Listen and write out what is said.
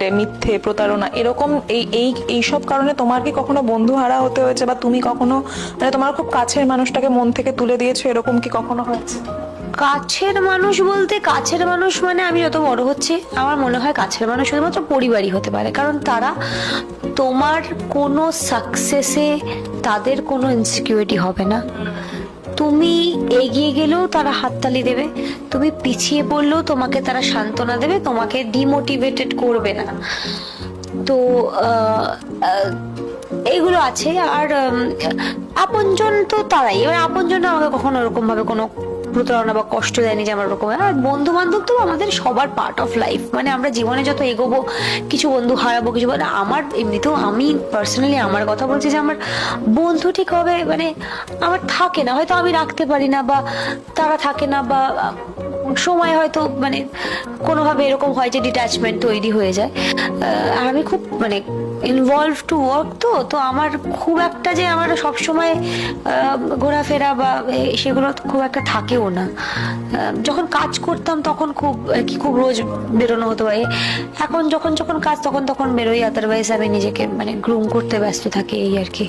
মিথ্যে, প্রতারণা, এরকম এই এই, এইসব কারণে তোমার কি কখনো বন্ধু হারা হতে হয়েছে বা তুমি কখনো মানে তোমার খুব কাছের মানুষটাকে মন থেকে তুলে দিয়েছ? এরকম কি কখনো হয়েছে? কাছের মানুষ বলতে, কাছের মানুষ মানে আমি যত বড় হচ্ছে, আমার মনে হয় কাছের মানুষ শুধুমাত্র পরিবারই হতে পারে। কারণ তারা তোমার কোনো সাকসেসে তাদের কোনো ইনসিকিউরিটি হবে না। তুমি এগিয়ে গেলেও তারা হাততালি দেবে, তুমি পিছিয়ে পড়লেও তোমাকে তারা সান্ত্বনা দেবে, তোমাকে ডিমোটিভেটেড করবে না। তো এইগুলো আছে আর আপনজন তো তারাই। এবার আপনজন আমাকে কখনো ওরকম ভাবে কোনো প্রতারণা বা কষ্ট দেয়নি যে আমার ওরকম। আর বন্ধু বান্ধব তো আমাদের সবার পার্ট অফ লাইফ মানে আমরা জীবনে যত এগোবো, কিছু বন্ধু হারাবো, কিছু আমার এমনিতেও আমি পার্সোনালি আমার কথা বলছি যে আমার বন্ধু ঠিক হবে মানে আমার থাকে না। হয়তো আমি রাখতে পারি না বা তারা থাকে না বা সময় হয়তো মানে কোনোভাবে এরকম হয় যে ডিট্যাচমেন্ট তৈরি হয়ে যায়। আর আমি খুব মানে ইনভলভ টু ওয়ার্ক তো তো আমার খুব একটা যে আমার সবসময় ঘোরাফেরা বা সেগুলো খুব একটা থাকেও না। যখন কাজ করতাম তখন খুব কি খুব রোজ বেরোনো হতো এখন যখন যখন কাজ তখন তখন বেরোই আদারওয়াইজ আমি নিজেকে মানে গ্রুম করতে ব্যস্ত থাকি, এই আর কি।